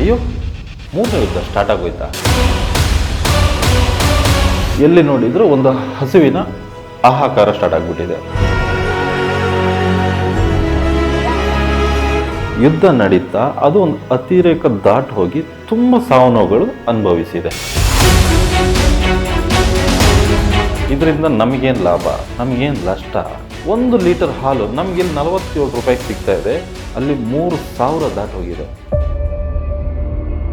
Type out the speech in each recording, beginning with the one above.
ಅಯ್ಯೋ ಮೂರನೇ ಯುದ್ಧ ಸ್ಟಾರ್ಟ್ ಆಗೋಯ್ತಾ? ಎಲ್ಲಿ ನೋಡಿದ್ರು ಒಂದು ಹಸುವಿನ ಆಹಾಕಾರ ಸ್ಟಾರ್ಟ್ ಆಗಿಬಿಟ್ಟಿದೆ. ಯುದ್ಧ ನಡೀತಾ, ಅದು ಒಂದು ಅತಿರೇಕ ದಾಟ್ ಹೋಗಿ ತುಂಬ ಸಾವು ಅನುಭವಿಸಿದೆ. ಇದರಿಂದ ನಮಗೇನು ಲಾಭ? ನಮಗೇನು ನಷ್ಟ? ಒಂದು ಲೀಟರ್ ಹಾಲು ನಮಗೆ ನಲವತ್ತೇಳು ರೂಪಾಯಿಗೆ ಸಿಗ್ತಾ ಇದೆ, ಅಲ್ಲಿ ಮೂರು ಸಾವಿರ ದಾಟ್ ಹೋಗಿದೆ.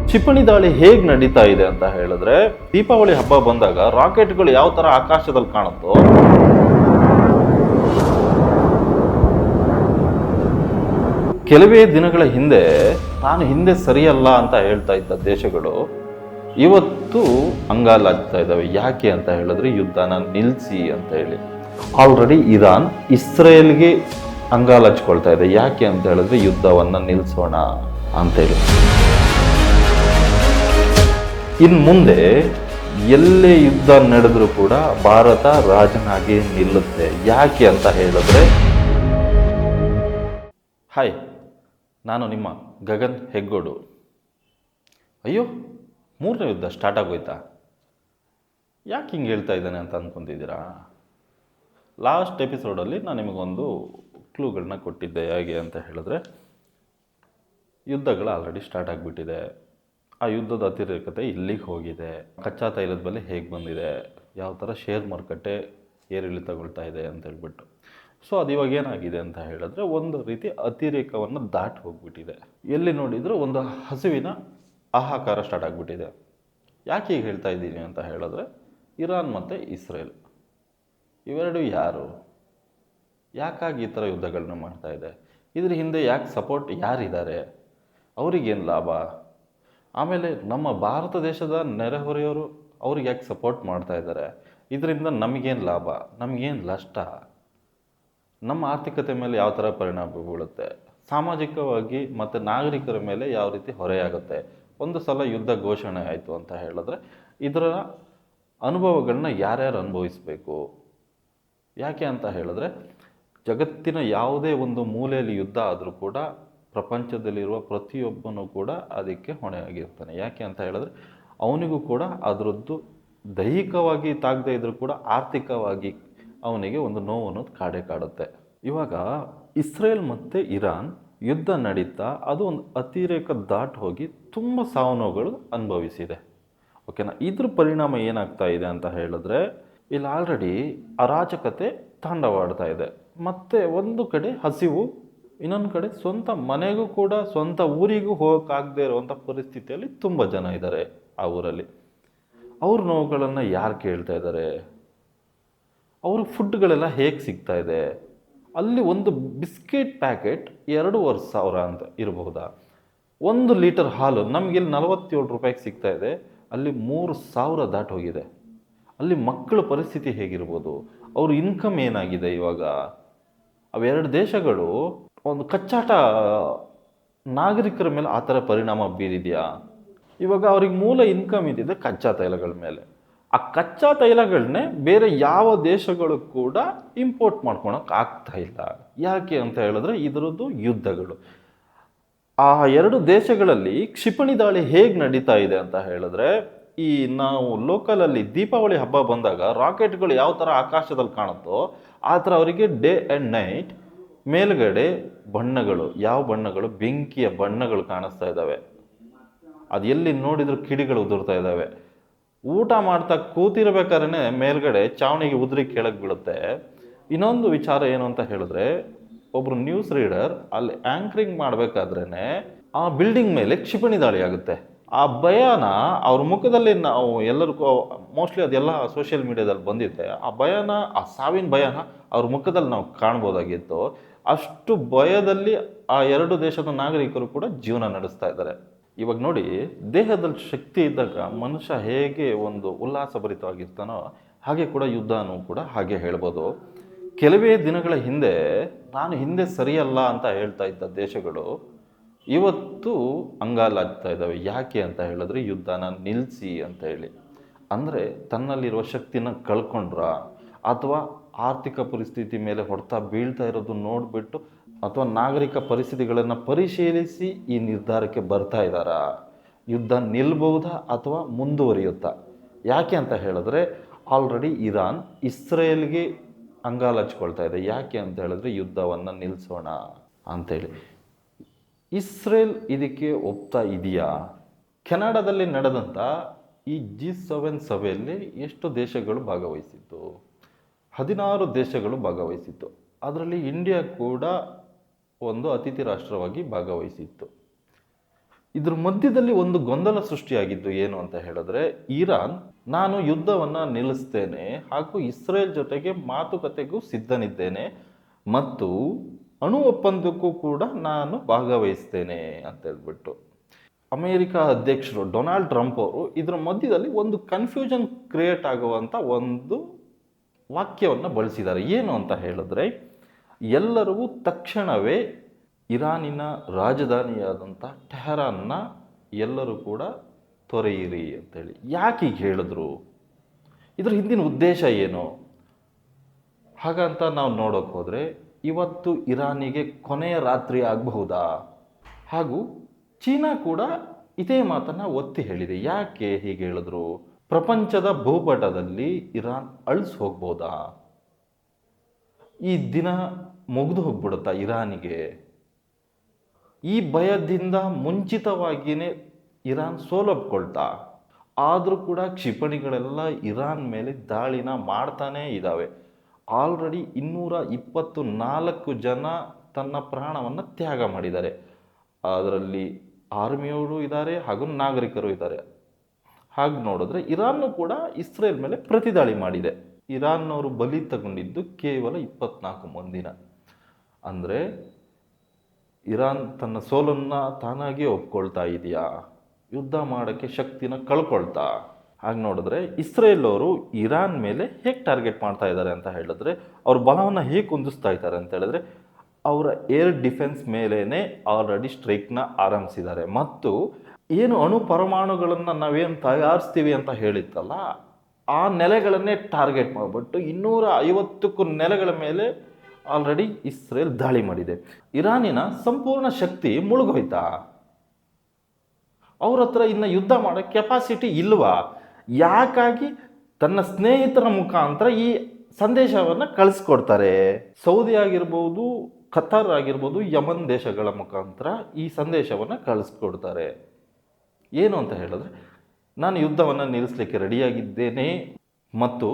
ಕ್ಷಿಪಣಿ ದಾಳಿ ಹೇಗೆ ನಡೀತಾ ಇದೆ ಅಂತ ಹೇಳಿದ್ರೆ, ದೀಪಾವಳಿ ಹಬ್ಬ ಬಂದಾಗ ರಾಕೆಟ್ಗಳು ಯಾವ ತರ ಆಕಾಶದಲ್ಲಿ ಕಾಣುತ್ತೋ, ಕೆಲವೇ ದಿನಗಳ ಹಿಂದೆ ತಾನು ಹಿಂದೆ ಸರಿಯಲ್ಲ ಅಂತ ಹೇಳ್ತಾ ಇದ್ದ ದೇಶಗಳು ಇವತ್ತು ಅಂಗಾಲಾಗ್ತಾ ಇದ್ದಾವೆ. ಯಾಕೆ ಅಂತ ಹೇಳಿದ್ರೆ, ಯುದ್ಧನ ನಿಲ್ಲಿಸಿ ಅಂತ ಹೇಳಿ. ಆಲ್ರೆಡಿ ಇರಾನ್ ಇಸ್ರೇಲ್ಗೆ ಅಂಗಾಲಚ್ಕೊಳ್ತಾ ಇದೆ. ಯಾಕೆ ಅಂತ ಹೇಳಿದ್ರೆ, ಯುದ್ಧವನ್ನ ನಿಲ್ಲಿಸೋಣ ಅಂತೇಳಿ ಇನ್ನು ಮುಂದೆ ಎಲ್ಲೇ ಯುದ್ಧ ನಡೆದರೂ ಕೂಡ ಭಾರತ ರಾಜನಾಗಿ ನಿಲ್ಲುತ್ತೆ. ಯಾಕೆ ಅಂತ ಹೇಳಿದ್ರೆ ಹಾಯ್ ನಾನು ನಿಮ್ಮ ಗಗನ್ ಹೆಗ್ಗೋಡು. ಅಯ್ಯೋ, ಮೂರನೇ ಯುದ್ಧ ಸ್ಟಾರ್ಟ್ ಆಗೋಯ್ತಾ? ಯಾಕೆ ಹಿಂಗೆ ಹೇಳ್ತಾ ಇದ್ದಾನೆ ಅಂತ ಅಂದ್ಕೊತಿದ್ದೀರಾ ಲಾಸ್ಟ್ ಎಪಿಸೋಡಲ್ಲಿ ನಾನು ನಿಮಗೊಂದು ಕ್ಲೂಗಳನ್ನ ಕೊಟ್ಟಿದ್ದೆ. ಹೇಗೆ ಅಂತ ಹೇಳಿದ್ರೆ, ಯುದ್ಧಗಳು ಆಲ್ರೆಡಿ ಸ್ಟಾರ್ಟ್ ಆಗಿಬಿಟ್ಟಿದೆ. ಆ ಯುದ್ಧದ ಅತಿರೇಕತೆ ಇಲ್ಲಿಗೆ ಹೋಗಿದೆ. ಕಚ್ಚಾ ತೈಲದ ಬೆಲೆ ಹೇಗೆ ಬಂದಿದೆ? ಯಾವ ಥರ ಶೇರ್ ಮಾರುಕಟ್ಟೆ ಏರಿಳಿತಗೊಳ್ತಾ ಇದೆ ಅಂತ ಹೇಳ್ಬಿಟ್ಟು. ಸೊ ಅದು ಇವಾಗ ಏನಾಗಿದೆ ಅಂತ ಹೇಳಿದ್ರೆ ಒಂದು ರೀತಿ ಅತಿರೇಕವನ್ನು ದಾಟಿ ಹೋಗ್ಬಿಟ್ಟಿದೆ. ಎಲ್ಲಿ ನೋಡಿದರೂ ಒಂದು ಹಸುವಿನ ಆಹಾಕಾರ ಸ್ಟಾರ್ಟ್ ಆಗಿಬಿಟ್ಟಿದೆ. ಯಾಕೆ ಈಗ ಹೇಳ್ತಾ ಇದ್ದೀನಿ ಅಂತ ಹೇಳಿದ್ರೆ ಇರಾನ್ ಮತ್ತು ಇಸ್ರೇಲ್. ಇವೆರಡು ಯಾರು? ಯಾಕಾಗಿ ಈ ಥರ ಯುದ್ಧಗಳನ್ನ ಮಾಡ್ತಾ ಇದೆ? ಇದ್ರ ಹಿಂದೆ ಯಾಕೆ ಸಪೋರ್ಟ್ ಯಾರಿದ್ದಾರೆ? ಅವ್ರಿಗೇನು ಲಾಭ? ಆಮೇಲೆ ನಮ್ಮ ಭಾರತ ದೇಶದ ನೆರೆಹೊರೆಯವರು ಅವ್ರಿಗೆ ಯಾಕೆ ಸಪೋರ್ಟ್ ಮಾಡ್ತಾ ಇದ್ದಾರೆ? ಇದರಿಂದ ನಮಗೇನು ಲಾಭ? ನಮಗೇನು ನಷ್ಟ? ನಮ್ಮ ಆರ್ಥಿಕತೆ ಮೇಲೆ ಯಾವ ಥರ ಪರಿಣಾಮ ಬೀಳುತ್ತೆ? ಸಾಮಾಜಿಕವಾಗಿ ಮತ್ತು ನಾಗರಿಕರ ಮೇಲೆ ಯಾವ ರೀತಿ ಹೊರೆಯಾಗುತ್ತೆ ಒಂದು ಸಲ ಯುದ್ಧ ಘೋಷಣೆ ಆಯಿತು ಅಂತ ಹೇಳಿದ್ರೆ ಇದರ ಅನುಭವಗಳನ್ನ ಯಾರ್ಯಾರು ಅನುಭವಿಸಬೇಕು? ಯಾಕೆ ಅಂತ ಹೇಳಿದ್ರೆ ಜಗತ್ತಿನ ಯಾವುದೇ ಒಂದು ಮೂಲೆಯಲ್ಲಿ ಯುದ್ಧ ಆದರೂ ಕೂಡ ಪ್ರಪಂಚದಲ್ಲಿರುವ ಪ್ರತಿಯೊಬ್ಬನೂ ಕೂಡ ಅದಕ್ಕೆ ಹೊಣೆಯಾಗಿರ್ತಾನೆ. ಯಾಕೆ ಅಂತ ಹೇಳಿದ್ರೆ, ಅವನಿಗೂ ಕೂಡ ಅದರದ್ದು ದೈಹಿಕವಾಗಿ ತಾಗದೇ ಇದ್ದರೂ ಕೂಡ ಆರ್ಥಿಕವಾಗಿ ಅವನಿಗೆ ಒಂದು ನೋವು ಅನ್ನೋದು ಕಾಡೇ ಕಾಡುತ್ತೆ. ಇವಾಗ ಇಸ್ರೇಲ್ ಮತ್ತು ಇರಾನ್ ಯುದ್ಧ ನಡೀತಾ ಅದು ಒಂದು ಅತಿರೇಕ ದಾಟ್ ಹೋಗಿ ತುಂಬ ಸಾವು ನೋವುಗಳು ಅನುಭವಿಸಿದೆ ಓಕೆನಾ ಇದ್ರ ಪರಿಣಾಮ ಏನಾಗ್ತಾ ಇದೆ ಅಂತ ಹೇಳಿದ್ರೆ, ಇಲ್ಲಿ ಆಲ್ರೆಡಿ ಅರಾಜಕತೆ ತಾಂಡವಾಡ್ತಾ ಇದೆ. ಮತ್ತು ಒಂದು ಕಡೆ ಹಸಿವು ಇನ್ನೊಂದು ಕಡೆ ಸ್ವಂತ ಮನೆಗೂ ಕೂಡ ಸ್ವಂತ ಊರಿಗೂ ಹೋಗೋಕ್ಕಾಗದೇ ಇರುವಂಥ ಪರಿಸ್ಥಿತಿಯಲ್ಲಿ ತುಂಬ ಜನ ಇದ್ದಾರೆ ಆ ಊರಲ್ಲಿ. ಅವ್ರ ನೋವುಗಳನ್ನು ಯಾರು ಕೇಳ್ತಾ ಇದ್ದಾರೆ? ಅವ್ರ ಫುಡ್ಗಳೆಲ್ಲ ಹೇಗೆ ಸಿಗ್ತಾ ಇದೆ? ಅಲ್ಲಿ ಒಂದು ಬಿಸ್ಕೆಟ್ ಪ್ಯಾಕೆಟ್ ಎರಡೂವರೆ ಸಾವಿರ ಅಂತ ಇರಬಹುದಾ? ಒಂದು ಲೀಟರ್ ಹಾಲು ನಮಗಿಲ್ಲಿ ನಲವತ್ತೇಳು ರೂಪಾಯಿಗೆ ಸಿಗ್ತಾ ಇದೆ. ಅಲ್ಲಿ ಮೂರು ಸಾವಿರ ದಾಟ್ ಹೋಗಿದೆ. ಅಲ್ಲಿ ಮಕ್ಕಳ ಪರಿಸ್ಥಿತಿ ಹೇಗಿರ್ಬೋದು? ಅವ್ರ ಇನ್ಕಮ್ ಏನಾಗಿದೆ ಇವಾಗ? ಅವೆರಡು ದೇಶಗಳು ಒಂದು ಕಚ್ಚಾಟ ನಾಗರಿಕರ ಮೇಲೆ ಆ ಥರ ಪರಿಣಾಮ ಬೀರಿದೆಯಾ? ಇವಾಗ ಅವ್ರಿಗೆ ಮೂಲ ಇನ್ಕಮ್ ಇದ್ದಿದೆ ಕಚ್ಚಾ ತೈಲಗಳ ಮೇಲೆ. ಆ ಕಚ್ಚಾ ತೈಲಗಳನ್ನೇ ಬೇರೆ ಯಾವ ದೇಶಗಳು ಕೂಡ ಇಂಪೋರ್ಟ್ ಮಾಡ್ಕೊಳಕ್ಕೆ ಆಗ್ತಾ ಇಲ್ಲ. ಯಾಕೆ ಅಂತ ಹೇಳಿದ್ರೆ ಇದರದ್ದು ಯುದ್ಧಗಳು. ಆ ಎರಡು ದೇಶಗಳಲ್ಲಿ ಕ್ಷಿಪಣಿ ದಾಳಿ ಹೇಗೆ ನಡೀತಾ ಇದೆ ಅಂತ ಹೇಳಿದ್ರೆ, ಈ ನಾವು ಲೋಕಲಲ್ಲಿ ದೀಪಾವಳಿ ಹಬ್ಬ ಬಂದಾಗ ರಾಕೆಟ್ಗಳು ಯಾವ ಥರ ಆಕಾಶದಲ್ಲಿ ಕಾಣುತ್ತೋ, ಆ ಥರ ಅವರಿಗೆ ಡೇ ಆ್ಯಂಡ್ ನೈಟ್ ಮೇಲ್ಗಡೆ ಬಣ್ಣಗಳು, ಯಾವ ಬಣ್ಣಗಳು? ಬೆಂಕಿಯ ಬಣ್ಣಗಳು ಕಾಣಿಸ್ತಾ ಇದ್ದಾವೆ. ಅದು ಎಲ್ಲಿ ನೋಡಿದ್ರು ಕಿಡಿಗಳು ಉದುರ್ತಾ ಇದ್ದಾವೆ. ಊಟ ಮಾಡ್ತಾ ಕೂತಿರ್ಬೇಕಾದ್ರೆ ಮೇಲ್ಗಡೆ ಚಾವಣಿಗೆ ಉದುರಿ ಕೆಳಗೆ ಬೀಳುತ್ತೆ. ಇನ್ನೊಂದು ವಿಚಾರ ಏನು ಅಂತ ಹೇಳಿದ್ರೆ ಒಬ್ಬರು ನ್ಯೂಸ್ ರೀಡರ್ ಅಲ್ಲಿ ಆಂಕರಿಂಗ್ ಮಾಡಬೇಕಾದ್ರೇ ಆ ಬಿಲ್ಡಿಂಗ್ ಮೇಲೆ ಕ್ಷಿಪಣಿ ದಾಳಿ ಆಗುತ್ತೆ. ಆ ಭಯನ ಅವ್ರ ಮುಖದಲ್ಲಿ ನಾವು ಎಲ್ಲರಿಗೂ ಮೋಸ್ಟ್ಲಿ ಅದೆಲ್ಲ ಸೋಷಿಯಲ್ ಮೀಡಿಯಾದಲ್ಲಿ ಬಂದಿದ್ದೆ ಆ ಭಯನ, ಆ ಸಾವಿನ ಭಯನ ಅವ್ರ ಮುಖದಲ್ಲಿ ನಾವು ಕಾಣ್ಬೋದಾಗಿತ್ತು. ಅಷ್ಟು ಭಯದಲ್ಲಿ ಆ ಎರಡು ದೇಶದ ನಾಗರಿಕರು ಕೂಡ ಜೀವನ ನಡೆಸ್ತಾ ಇದ್ದಾರೆ. ಇವಾಗ ನೋಡಿ, ದೇಹದಲ್ಲಿ ಶಕ್ತಿ ಇದ್ದಾಗ ಮನುಷ್ಯ ಹೇಗೆ ಒಂದು ಉಲ್ಲಾಸಭರಿತವಾಗಿರ್ತಾನೋ ಹಾಗೆ ಕೂಡ ಯುದ್ಧನೂ ಕೂಡ ಹಾಗೆ ಹೇಳ್ಬೋದು. ಕೆಲವೇ ದಿನಗಳ ಹಿಂದೆ, ನಾನು ಹಿಂದೆ ಸರಿಯಲ್ಲ ಅಂತ ಹೇಳ್ತಾ ಇದ್ದ ದೇಶಗಳು ಇವತ್ತು ಅಂಗಾಲಾಗ್ತಾ ಇದ್ದಾವೆ. ಯಾಕೆ ಅಂತ ಹೇಳಿದ್ರೆ ಯುದ್ಧನ ನಿಲ್ಲಿಸಿ ಅಂತ ಹೇಳಿ. ಅಂದರೆ ತನ್ನಲ್ಲಿರುವ ಶಕ್ತಿನ ಕಳ್ಕೊಂಡ್ರ ಅಥವಾ ಆರ್ಥಿಕ ಪರಿಸ್ಥಿತಿ ಮೇಲೆ ಹೊಡೆತ ಬೀಳ್ತಾ ಇರೋದು ನೋಡಿಬಿಟ್ಟು ಅಥವಾ ನಾಗರಿಕ ಪರಿಸ್ಥಿತಿಗಳನ್ನು ಪರಿಶೀಲಿಸಿ ಈ ನಿರ್ಧಾರಕ್ಕೆ ಬರ್ತಾ ಇದ್ದಾರಾ? ಯುದ್ಧ ನಿಲ್ಬಹುದಾ ಅಥವಾ ಮುಂದುವರಿಯುತ್ತಾ? ಯಾಕೆ ಅಂತ ಹೇಳಿದ್ರೆ ಆಲ್ರೆಡಿ ಇರಾನ್ ಇಸ್ರೇಲ್ಗೆ ಅಂಗಾಲ ಹಚ್ಕೊಳ್ತಾ ಇದೆ. ಯಾಕೆ ಅಂತ ಹೇಳಿದ್ರೆ ಯುದ್ಧವನ್ನು ನಿಲ್ಲಿಸೋಣ ಅಂತೇಳಿ ಇಸ್ರೇಲ್ ಇದಕ್ಕೆ ಒಪ್ತಾ ಇದೆಯಾ? ಕೆನಡಾದಲ್ಲಿ ನಡೆದಂಥ ಈ ಜಿ ಸೆವೆನ್ ಸಭೆಯಲ್ಲಿ ಎಷ್ಟು ದೇಶಗಳು ಭಾಗವಹಿಸಿತ್ತು? ಹದಿನಾರು ದೇಶಗಳು ಭಾಗವಹಿಸಿತ್ತು. ಅದರಲ್ಲಿ ಇಂಡಿಯಾ ಕೂಡ ಒಂದು ಅತಿಥಿ ರಾಷ್ಟ್ರವಾಗಿ ಭಾಗವಹಿಸಿತ್ತು. ಇದ್ರ ಮಧ್ಯದಲ್ಲಿ ಒಂದು ಗೊಂದಲ ಸೃಷ್ಟಿಯಾಗಿದ್ದು ಏನು ಅಂತ ಹೇಳಿದ್ರೆ, ಇರಾನ್, ನಾನು ಯುದ್ಧವನ್ನು ನಿಲ್ಲಿಸ್ತೇನೆ ಹಾಗೂ ಇಸ್ರೇಲ್ ಜೊತೆಗೆ ಮಾತುಕತೆಗೂ ಸಿದ್ಧನಿದ್ದೇನೆ ಮತ್ತು ಅಣು ಒಪ್ಪಂದಕ್ಕೂ ಕೂಡ ನಾನು ಭಾಗವಹಿಸ್ತೇನೆ ಅಂತ ಹೇಳ್ಬಿಟ್ಟು. ಅಮೇರಿಕ ಅಧ್ಯಕ್ಷರು ಡೊನಾಲ್ಡ್ ಟ್ರಂಪ್ ಅವರು ಇದರ ಮಧ್ಯದಲ್ಲಿ ಒಂದು ಕನ್ಫ್ಯೂಷನ್ ಕ್ರಿಯೇಟ್ ಆಗುವಂಥ ಒಂದು ವಾಕ್ಯವನ್ನು ಬಳಸಿದ್ದಾರೆ. ಏನು ಅಂತ ಹೇಳಿದ್ರೆ, ಎಲ್ಲರಿಗೂ ತಕ್ಷಣವೇ ಇರಾನಿನ ರಾಜಧಾನಿಯಾದಂಥ ಟೆಹರಾನ್ನ ಎಲ್ಲರೂ ಕೂಡ ತೊರೆಯಿರಿ ಅಂತೇಳಿ. ಯಾಕೆ ಹೀಗೆ ಹೇಳಿದ್ರು? ಇದರ ಹಿಂದಿನ ಉದ್ದೇಶ ಏನು? ಹಾಗಂತ ನಾವು ನೋಡೋಕೆ ಹೋದರೆ ಇವತ್ತು ಇರಾನಿಗೆ ಕೊನೆಯ ರಾತ್ರಿ ಆಗಬಹುದಾ? ಹಾಗೂ ಚೀನಾ ಕೂಡ ಇದೇ ಮಾತನ್ನು ಒತ್ತಿ ಹೇಳಿದೆ. ಯಾಕೆ ಹೀಗೆ ಹೇಳಿದ್ರು? ಪ್ರಪಂಚದ ಭೂಪಟದಲ್ಲಿ ಇರಾನ್ ಅಳಿಸ್ ಹೋಗ್ಬೋದಾ? ಈ ದಿನ ಮುಗಿದು ಹೋಗ್ಬಿಡುತ್ತಾ ಇರಾನಿಗೆ? ಈ ಭಯದಿಂದ ಮುಂಚಿತವಾಗಿಯೇ ಇರಾನ್ ಸೋಲೊಪ್ಕೊಳ್ತಾ? ಆದರೂ ಕೂಡ ಕ್ಷಿಪಣಿಗಳೆಲ್ಲ ಇರಾನ್ ಮೇಲೆ ದಾಳಿನ ಮಾಡ್ತಾನೇ ಇದ್ದಾವೆ ಆಲ್ರೆಡಿ ಇನ್ನೂರ ಇಪ್ಪತ್ತು ನಾಲ್ಕು ಜನ ತನ್ನ ಪ್ರಾಣವನ್ನು ತ್ಯಾಗ ಮಾಡಿದ್ದಾರೆ. ಅದರಲ್ಲಿ ಆರ್ಮಿಯವರು ಇದ್ದಾರೆ ಹಾಗೂ ನಾಗರಿಕರು ಇದ್ದಾರೆ. ಹಾಗೆ ನೋಡಿದ್ರೆ ಇರಾನ್ನು ಕೂಡ ಇಸ್ರೇಲ್ ಮೇಲೆ ಪ್ರತಿದಾಳಿ ಮಾಡಿದೆ. ಇರಾನ್ನವರು ಬಲಿ ತಗೊಂಡಿದ್ದು ಕೇವಲ ಇಪ್ಪತ್ನಾಲ್ಕು ಮಂದಿನ. ಅಂದರೆ ಇರಾನ್ ತನ್ನ ಸೋಲನ್ನು ತಾನಾಗಿಯೇ ಒಪ್ಕೊಳ್ತಾ ಇದೆಯಾ? ಯುದ್ಧ ಮಾಡೋಕ್ಕೆ ಶಕ್ತಿನ ಕಳ್ಕೊಳ್ತಾ? ಹಾಗೆ ನೋಡಿದ್ರೆ ಇಸ್ರೇಲ್ ಅವರು ಇರಾನ್ ಮೇಲೆ ಹೇಗೆ ಟಾರ್ಗೆಟ್ ಮಾಡ್ತಾ ಇದ್ದಾರೆ ಅಂತ ಹೇಳಿದ್ರೆ ಅವ್ರ ಬಲವನ್ನು ಹೇಗೆ ಕುಂದಿಸ್ತಾ ಇದ್ದಾರೆ ಅಂತ ಹೇಳಿದ್ರೆ ಅವರ ಏರ್ ಡಿಫೆನ್ಸ್ ಮೇಲೇ ಆಲ್ರೆಡಿ ಸ್ಟ್ರೈಕ್ನ ಆರಂಭಿಸಿದ್ದಾರೆ. ಮತ್ತು ಏನು ಅಣು ಪರಮಾಣುಗಳನ್ನು ನಾವೇನು ತಯಾರಿಸ್ತೀವಿ ಅಂತ ಹೇಳಿತ್ತಲ್ಲ, ಆ ನೆಲೆಗಳನ್ನೇ ಟಾರ್ಗೆಟ್ ಮಾಡಿಬಿಟ್ಟು ಇನ್ನೂರ ಐವತ್ತಕ್ಕೂ ನೆಲೆಗಳ ಮೇಲೆ ಆಲ್ರೆಡಿ ಇಸ್ರೇಲ್ ದಾಳಿ ಮಾಡಿದೆ. ಇರಾನಿನ ಸಂಪೂರ್ಣ ಶಕ್ತಿ ಮುಳುಗೋಯ್ತಾ ಅವ್ರ ಹತ್ರ ಇನ್ನು ಯುದ್ಧ ಮಾಡೋ ಕೆಪಾಸಿಟಿ ಇಲ್ವಾ? ಯಾಕಾಗಿ ತನ್ನ ಸ್ನೇಹಿತರ ಮುಖಾಂತರ ಈ ಸಂದೇಶವನ್ನು ಕಳಿಸ್ಕೊಡ್ತಾರೆ? ಸೌದಿ ಆಗಿರ್ಬೋದು, ಖತಾರ್ ಆಗಿರ್ಬೋದು, ಯಮನ್ ದೇಶಗಳ ಮುಖಾಂತರ ಈ ಸಂದೇಶವನ್ನು ಕಳಿಸ್ಕೊಡ್ತಾರೆ. ಏನು ಅಂತ ಹೇಳಿದ್ರೆ, ನಾನು ಯುದ್ಧವನ್ನು ನಿಲ್ಲಿಸಲಿಕ್ಕೆ ರೆಡಿಯಾಗಿದ್ದೇನೆ ಮತ್ತು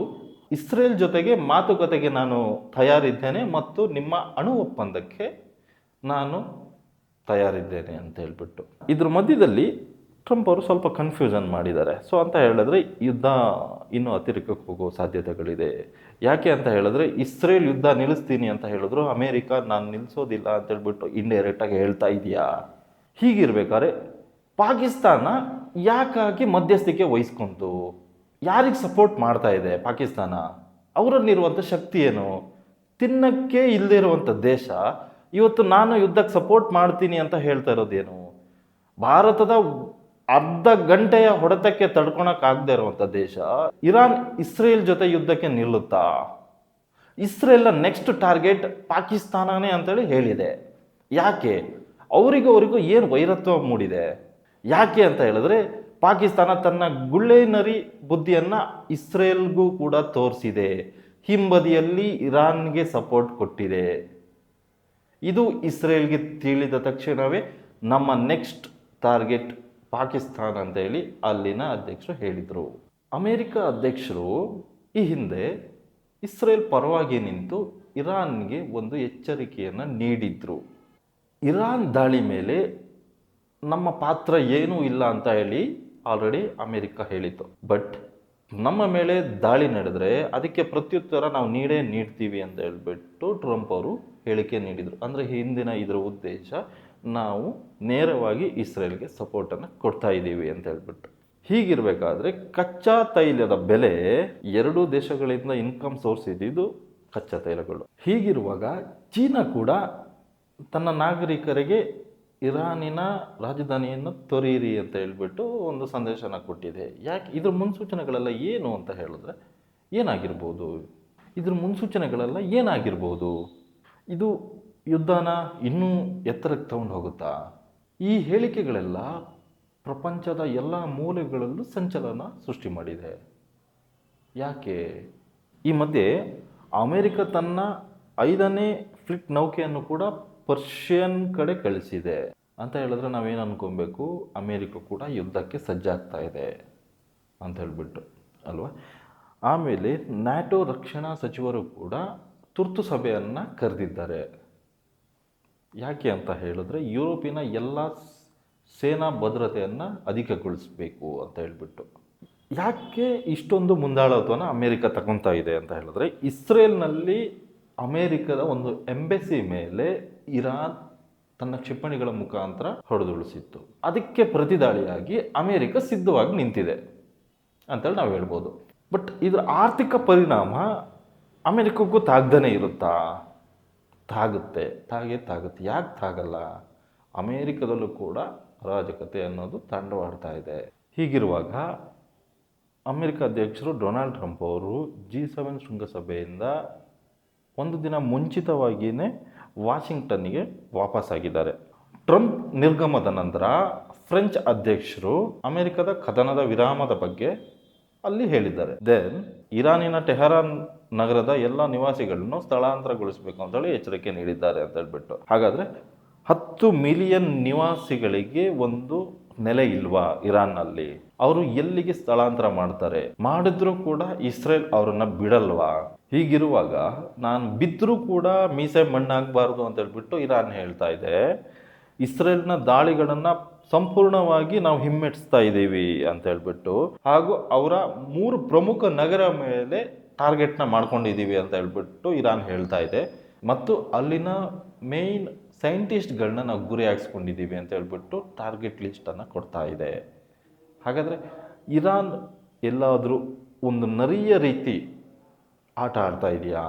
ಇಸ್ರೇಲ್ ಜೊತೆಗೆ ಮಾತುಕತೆಗೆ ನಾನು ತಯಾರಿದ್ದೇನೆ ಮತ್ತು ನಿಮ್ಮ ಅಣು ಒಪ್ಪಂದಕ್ಕೆ ನಾನು ತಯಾರಿದ್ದೇನೆ ಅಂತ ಹೇಳ್ಬಿಟ್ಟು. ಇದ್ರ ಮಧ್ಯದಲ್ಲಿ ಟ್ರಂಪ್ ಅವರು ಸ್ವಲ್ಪ ಕನ್ಫ್ಯೂಷನ್ ಮಾಡಿದ್ದಾರೆ. ಸೊ ಅಂತ ಹೇಳಿದ್ರೆ ಯುದ್ಧ ಇನ್ನೂ ಅತಿರೇಕಕ್ಕೆ ಹೋಗೋ ಸಾಧ್ಯತೆಗಳಿದೆ. ಯಾಕೆ ಅಂತ ಹೇಳಿದ್ರೆ, ಇಸ್ರೇಲ್ ಯುದ್ಧ ನಿಲ್ಲಿಸ್ತೀನಿ ಅಂತ ಹೇಳಿದ್ರು, ಅಮೇರಿಕ ನಾನು ನಿಲ್ಲಿಸೋದಿಲ್ಲ ಅಂತ ಹೇಳ್ಬಿಟ್ಟು ಇಂಡೈರೆಕ್ಟಾಗಿ ಹೇಳ್ತಾ ಇದೆಯಾ? ಹೀಗಿರ್ಬೇಕಾದ್ರೆ, ಪಾಕಿಸ್ತಾನ ಯಾಕಾಗಿ ಮಧ್ಯಸ್ಥಿಕೆ ವಹಿಸ್ಕೊಂತು? ಯಾರಿಗೆ ಸಪೋರ್ಟ್ ಮಾಡ್ತಾ ಇದೆ ಪಾಕಿಸ್ತಾನ? ಅವರಲ್ಲಿರುವಂಥ ಶಕ್ತಿ ಏನು? ತಿನ್ನಕ್ಕೆ ಇಲ್ಲದೇ ಇರುವಂಥ ದೇಶ, ಇವತ್ತು ನಾನು ಯುದ್ಧಕ್ಕೆ ಸಪೋರ್ಟ್ ಮಾಡ್ತೀನಿ ಅಂತ ಹೇಳ್ತಾ ಇರೋದೇನು? ಭಾರತದ ಅರ್ಧ ಗಂಟೆಯ ಹೊಡೆತಕ್ಕೆ ತಡ್ಕೊಳಕ್ಕಾಗದೇ ಇರುವಂಥ ದೇಶ, ಇರಾನ್ ಇಸ್ರೇಲ್ ಜೊತೆ ಯುದ್ಧಕ್ಕೆ ನಿಲ್ಲುತ್ತಾ? ಇಸ್ರೇಲ್ನ ನೆಕ್ಸ್ಟ್ ಟಾರ್ಗೆಟ್ ಪಾಕಿಸ್ತಾನನೇ ಅಂತೇಳಿ ಹೇಳಿದೆ. ಯಾಕೆ? ಅವರಿಗೂ ಅವರಿಗೂ ಏನು ವೈರತ್ವ ಮೂಡಿದೆ? ಯಾಕೆ ಅಂತ ಹೇಳಿದ್ರೆ, ಪಾಕಿಸ್ತಾನ ತನ್ನ ಗುಳ್ಳೇನರಿ ಬುದ್ಧಿಯನ್ನು ಇಸ್ರೇಲ್ಗೂ ಕೂಡ ತೋರಿಸಿದೆ. ಹಿಂಬದಿಯಲ್ಲಿ ಇರಾನ್ಗೆ ಸಪೋರ್ಟ್ ಕೊಟ್ಟಿದೆ. ಇದು ಇಸ್ರೇಲ್ಗೆ ತಿಳಿದ ತಕ್ಷಣವೇ ನಮ್ಮ ನೆಕ್ಸ್ಟ್ ಟಾರ್ಗೆಟ್ ಪಾಕಿಸ್ತಾನ ಅಂತ ಹೇಳಿ ಅಲ್ಲಿನ ಅಧ್ಯಕ್ಷರು ಹೇಳಿದರು. ಅಮೇರಿಕ ಅಧ್ಯಕ್ಷರು ಈ ಹಿಂದೆ ಇಸ್ರೇಲ್ ಪರವಾಗಿ ನಿಂತು ಇರಾನ್ಗೆ ಒಂದು ಎಚ್ಚರಿಕೆಯನ್ನು ನೀಡಿದ್ರು. ಇರಾನ್ ದಾಳಿ ಮೇಲೆ ನಮ್ಮ ಪಾತ್ರ ಏನೂ ಇಲ್ಲ ಅಂತ ಹೇಳಿ ಆಲ್ರೆಡಿ ಅಮೇರಿಕ ಹೇಳಿತು ಬಟ್ ನಮ್ಮ ಮೇಲೆ ದಾಳಿ ನಡೆದರೆ ಅದಕ್ಕೆ ಪ್ರತ್ಯುತ್ತರ ನಾವು ನೀಡೇ ನೀಡ್ತೀವಿ ಅಂತ ಹೇಳ್ಬಿಟ್ಟು ಟ್ರಂಪ್ ಅವರು ಹೇಳಿಕೆ ನೀಡಿದರು. ಅಂದರೆ ಹಿಂದಿನ ಇದರ ಉದ್ದೇಶ ನಾವು ನೇರವಾಗಿ ಇಸ್ರೇಲ್ಗೆ ಸಪೋರ್ಟನ್ನು ಕೊಡ್ತಾ ಇದ್ದೀವಿ ಅಂತ ಹೇಳ್ಬಿಟ್ಟು. ಹೀಗಿರಬೇಕಾದ್ರೆ ಕಚ್ಚಾ ತೈಲದ ಬೆಲೆ ಎರಡೂ ದೇಶಗಳಿಂದ ಇನ್ಕಮ್ ಸೋರ್ಸ್ ಇದ್ದಿದ್ದು ಕಚ್ಚಾ ತೈಲಗಳು. ಹೀಗಿರುವಾಗ ಚೀನಾ ಕೂಡ ತನ್ನ ನಾಗರಿಕರಿಗೆ ಇರಾನಿನ ರಾಜಧಾನಿಯನ್ನು ತೊರೆಯಿರಿ ಅಂತ ಹೇಳ್ಬಿಟ್ಟು ಒಂದು ಸಂದೇಶನ ಕೊಟ್ಟಿದೆ. ಯಾಕೆ ಇದ್ರ ಮುನ್ಸೂಚನೆಗಳೆಲ್ಲ ಏನು ಅಂತ ಹೇಳಿದ್ರೆ ಏನಾಗಿರ್ಬೋದು? ಇದ್ರ ಮುನ್ಸೂಚನೆಗಳೆಲ್ಲ ಏನಾಗಿರ್ಬೋದು? ಇದು ಯುದ್ಧನ ಇನ್ನೂ ಎತ್ತರಕ್ಕೆ ತಗೊಂಡು ಹೋಗುತ್ತಾ? ಈ ಹೇಳಿಕೆಗಳೆಲ್ಲ ಪ್ರಪಂಚದ ಎಲ್ಲ ಮೂಲೆಗಳಲ್ಲೂ ಸಂಚಲನ ಸೃಷ್ಟಿ ಮಾಡಿದೆ. ಯಾಕೆ? ಈ ಮಧ್ಯೆ ಅಮೆರಿಕ ತನ್ನ ಐದನೇ ಫ್ಲಿಟ್ ನೌಕೆಯನ್ನು ಕೂಡ ಪರ್ಷಿಯನ್ ಕಡೆ ಕಳಿಸಿದೆ. ಅಂತ ಹೇಳಿದ್ರೆ ನಾವೇನು ಅನ್ಕೊಬೇಕು? ಅಮೇರಿಕ ಕೂಡ ಯುದ್ಧಕ್ಕೆ ಸಜ್ಜಾಗ್ತಾ ಇದೆ ಅಂತ ಹೇಳ್ಬಿಟ್ಟು, ಅಲ್ವಾ? ಆಮೇಲೆ ನ್ಯಾಟೋ ರಕ್ಷಣಾ ಸಚಿವರು ಕೂಡ ತುರ್ತು ಸಭೆಯನ್ನು ಕರೆದಿದ್ದಾರೆ. ಯಾಕೆ ಅಂತ ಹೇಳಿದ್ರೆ ಯುರೋಪಿನ ಎಲ್ಲ ಸೇನಾ ಭದ್ರತೆಯನ್ನು ಅಧಿಕಗೊಳಿಸಬೇಕು ಅಂತ ಹೇಳಿಬಿಟ್ಟು. ಯಾಕೆ ಇಷ್ಟೊಂದು ಮುಂದಾಳತ್ವನ ಅಮೇರಿಕ ತಗೊತಾ ಇದೆ ಅಂತ ಹೇಳಿದ್ರೆ ಇಸ್ರೇಲ್ನಲ್ಲಿ ಅಮೇರಿಕದ ಒಂದು ಎಂಬೆಸಿ ಮೇಲೆ ಇರಾನ್ ತನ್ನ ಕ್ಷಿಪಣಿಗಳ ಮುಖಾಂತರ ಹೊಡೆದುಳಿಸಿತ್ತು ಅದಕ್ಕೆ ಪ್ರತಿದಾಳಿಯಾಗಿ ಅಮೇರಿಕ ಸಿದ್ಧವಾಗಿ ನಿಂತಿದೆ ಅಂತೇಳಿ ನಾವು ಹೇಳ್ಬೋದು. ಬಟ್ ಇದರ ಆರ್ಥಿಕ ಪರಿಣಾಮ ಅಮೇರಿಕಕ್ಕೂ ತಾಗ್ದೇ ಇರುತ್ತಾ? ತಾಗುತ್ತೆ, ತಾಗೇ ತಾಗುತ್ತೆ. ಯಾಕೆ ತಾಗಲ್ಲ? ಅಮೇರಿಕದಲ್ಲೂ ಕೂಡ ಅರಾಜಕತೆ ಅನ್ನೋದು ತಾಂಡವಾಡ್ತಾ ಇದೆ. ಹೀಗಿರುವಾಗ ಅಮೆರಿಕ ಅಧ್ಯಕ್ಷರು ಡೊನಾಲ್ಡ್ ಟ್ರಂಪ್ ಅವರು ಜಿ ಸೆವೆನ್ ಶೃಂಗಸಭೆಯಿಂದ ಒಂದು ದಿನ ಮುಂಚಿತವಾಗಿಯೇ ವಾಷಿಂಗ್ಟನ್ನಿಗೆ ವಾಪಸ್ಸಾಗಿದ್ದಾರೆ. ಟ್ರಂಪ್ ನಿರ್ಗಮದ ನಂತರ ಫ್ರೆಂಚ್ ಅಧ್ಯಕ್ಷರು ಅಮೆರಿಕದ ಕದನದ ವಿರಾಮದ ಬಗ್ಗೆ ಅಲ್ಲಿ ಹೇಳಿದ್ದಾರೆ. ದೆನ್ ಇರಾನಿನ ಟೆಹರಾನ್ ನಗರದ ಎಲ್ಲ ನಿವಾಸಿಗಳನ್ನು ಸ್ಥಳಾಂತರಗೊಳಿಸಬೇಕು ಅಂತೇಳಿ ಎಚ್ಚರಿಕೆ ನೀಡಿದ್ದಾರೆ ಅಂತ ಹೇಳ್ಬಿಟ್ಟು. ಹಾಗಾದರೆ ಹತ್ತು ಮಿಲಿಯನ್ ನಿವಾಸಿಗಳಿಗೆ ಒಂದು ನೆಲೆ ಇಲ್ವಾ ಇರಾನ್ನಲ್ಲಿ? ಅವರು ಎಲ್ಲಿಗೆ ಸ್ಥಳಾಂತರ ಮಾಡ್ತಾರೆ? ಮಾಡಿದ್ರೂ ಕೂಡ ಇಸ್ರೇಲ್ ಅವರನ್ನ ಬಿಡಲ್ವಾ? ಹೀಗಿರುವಾಗ ನಾನು ಬಿದ್ದರೂ ಕೂಡ ಮೀಸೆ ಮಣ್ಣಾಗಬಾರ್ದು ಅಂತ ಹೇಳ್ಬಿಟ್ಟು ಇರಾನ್ ಹೇಳ್ತಾ ಇದೆ. ಇಸ್ರೇಲ್ನ ದಾಳಿಗಳನ್ನು ಸಂಪೂರ್ಣವಾಗಿ ನಾವು ಹಿಮ್ಮೆಟ್ಸ್ತಾ ಇದ್ದೀವಿ ಅಂತ ಹೇಳ್ಬಿಟ್ಟು, ಹಾಗೂ ಅವರ ಮೂರು ಪ್ರಮುಖ ನಗರ ಮೇಲೆ ಟಾರ್ಗೆಟ್ನ ಮಾಡ್ಕೊಂಡಿದ್ದೀವಿ ಅಂತ ಹೇಳ್ಬಿಟ್ಟು ಇರಾನ್ ಹೇಳ್ತಾ ಇದೆ. ಮತ್ತು ಅಲ್ಲಿನ ಮೇಯ್ನ್ ಸೈಂಟಿಸ್ಟ್ಗಳನ್ನ ನಾವು ಗುರಿ ಹಾಕ್ಸ್ಕೊಂಡಿದ್ದೀವಿ ಅಂತ ಹೇಳ್ಬಿಟ್ಟು ಟಾರ್ಗೆಟ್ ಲಿಸ್ಟನ್ನು ಕೊಡ್ತಾ ಇದೆ. ಹಾಗಾದರೆ ಇರಾನ್ ಎಲ್ಲಾದರೂ ಒಂದು ನರಿಯ ರೀತಿ ಆಟ ಆಡ್ತಾ ಇದೆಯಾ?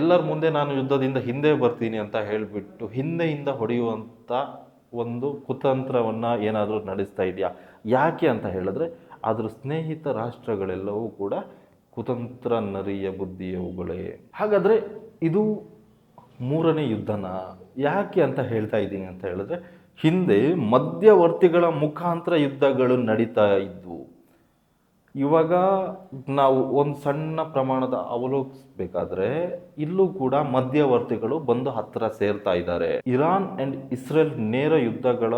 ಎಲ್ಲರ ಮುಂದೆ ನಾನು ಯುದ್ಧದಿಂದ ಹಿಂದೆ ಬರ್ತೀನಿ ಅಂತ ಹೇಳಿಬಿಟ್ಟು ಹಿಂದೆಯಿಂದ ಹೊಡೆಯುವಂಥ ಒಂದು ಕುತಂತ್ರವನ್ನು ಏನಾದರೂ ನಡೆಸ್ತಾ ಇದೆಯಾ? ಯಾಕೆ ಅಂತ ಹೇಳಿದ್ರೆ ಅದರ ಸ್ನೇಹಿತ ರಾಷ್ಟ್ರಗಳೆಲ್ಲವೂ ಕೂಡ ಕುತಂತ್ರ ನರಿಯ ಬುದ್ಧಿಯವುಗಳೇ. ಹಾಗಾದರೆ ಇದು ಮೂರನೇ ಯುದ್ಧನ? ಯಾಕೆ ಅಂತ ಹೇಳ್ತಾ ಇದ್ದೀನಿ ಅಂತ ಹೇಳಿದ್ರೆ, ಹಿಂದೆ ಮಧ್ಯವರ್ತಿಗಳ ಮುಖಾಂತರ ಯುದ್ಧಗಳು ನಡೀತಾ ಇದ್ವು. ಇವಾಗ ನಾವು ಒಂದು ಸಣ್ಣ ಪ್ರಮಾಣದ ಅವಲೋಕಿಸ್ಬೇಕಾದ್ರೆ ಇಲ್ಲೂ ಕೂಡ ಮಧ್ಯವರ್ತಿಗಳು ಬಂದು ಹತ್ತಿರ ಸೇರ್ತಾ ಇದ್ದಾರೆ. ಇರಾನ್ ಅಂಡ್ ಇಸ್ರೇಲ್ ನೇರ ಯುದ್ಧಗಳ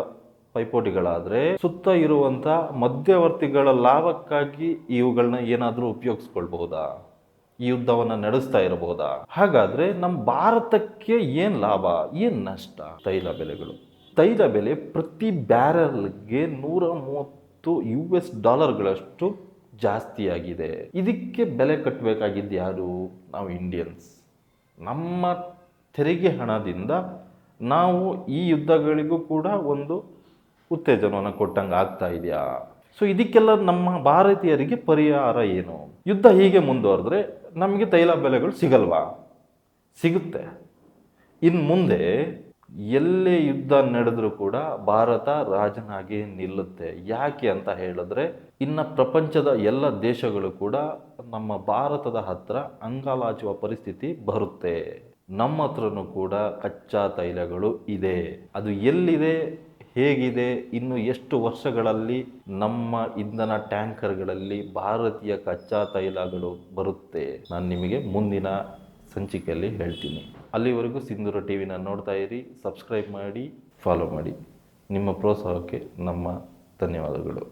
ಪೈಪೋಟಿಗಳಾದರೆ ಸುತ್ತ ಇರುವಂತ ಮಧ್ಯವರ್ತಿಗಳ ಲಾಭಕ್ಕಾಗಿ ಇವುಗಳನ್ನ ಏನಾದರೂ ಉಪಯೋಗಿಸ್ಕೊಳ್ಬಹುದಾ? ಈ ಯುದ್ಧವನ್ನ ನಡೆಸ್ತಾ ಇರಬಹುದಾ? ಹಾಗಾದ್ರೆ ನಮ್ಮ ಭಾರತಕ್ಕೆ ಏನು ಲಾಭ, ಏನು ನಷ್ಟ? ತೈಲ ಬೆಲೆಗಳು. ತೈಲ ಬೆಲೆ ಪ್ರತಿ ಬ್ಯಾರಲ್ಗೆ ನೂರ ಮೂವತ್ತು ಯು ಎಸ್ ಡಾಲರ್ಗಳಷ್ಟು ಜಾಸ್ತಿಯಾಗಿದೆ. ಇದಕ್ಕೆ ಬೆಲೆ ಕಟ್ಟಬೇಕಾಗಿದ್ದು ಯಾರು? ನಾವು ಇಂಡಿಯನ್ಸ್ ನಮ್ಮ ತೆರಿಗೆ ಹಣದಿಂದ ನಾವು ಈ ಯುದ್ಧಗಳಿಗೂ ಕೂಡ ಒಂದು ಉತ್ತೇಜನವನ್ನು ಕೊಟ್ಟಂಗೆ ಆಗ್ತಾ ಇದೆಯಾ? ಸೊ ಇದಕ್ಕೆಲ್ಲ ನಮ್ಮ ಭಾರತೀಯರಿಗೆ ಪರಿಹಾರ ಏನು? ಯುದ್ಧ ಹೀಗೆ ಮುಂದುವರೆದ್ರೆ ನಮಗೆ ತೈಲ ಬೆಲೆಗಳು ಸಿಗಲ್ವಾ? ಸಿಗುತ್ತೆ. ಇನ್ನು ಮುಂದೆ ಎಲ್ಲೇ ಯುದ್ಧ ನಡೆದರೂ ಕೂಡ ಭಾರತ ರಾಜನಾಗಿ ನಿಲ್ಲುತ್ತೆ. ಯಾಕೆ ಅಂತ ಹೇಳಿದ್ರೆ, ಇನ್ನು ಪ್ರಪಂಚದ ಎಲ್ಲ ದೇಶಗಳು ಕೂಡ ನಮ್ಮ ಭಾರತದ ಹತ್ರ ಅಂಗಾಲಾಚುವ ಪರಿಸ್ಥಿತಿ ಬರುತ್ತೆ. ನಮ್ಮ ಹತ್ರನೂ ಕೂಡ ಕಚ್ಚಾ ತೈಲಗಳು ಇದೆ. ಅದು ಎಲ್ಲಿದೆ, ಹೇಗಿದೆ, ಇನ್ನು ಎಷ್ಟು ವರ್ಷಗಳಲ್ಲಿ ನಮ್ಮ ಇಂಧನ ಟ್ಯಾಂಕರ್ಗಳಲ್ಲಿ ಭಾರತೀಯ ಕಚ್ಚಾ ತೈಲಗಳು ಬರುತ್ತೆ. ನಾನು ನಿಮಗೆ ಮುಂದಿನ ಸಂಚಿಕೆಯಲ್ಲಿ ಹೇಳ್ತೀನಿ. ಅಲ್ಲಿವರೆಗೂ ಸಿಂಧೂರ ಟಿ ವಿನ ನೋಡ್ತಾ ಇರಿ ಸಬ್ಸ್ಕ್ರೈಬ್ ಮಾಡಿ ಫಾಲೋ ಮಾಡಿ. ನಿಮ್ಮ ಪ್ರೋತ್ಸಾಹಕ್ಕೆ ನಮ್ಮ ಧನ್ಯವಾದಗಳು.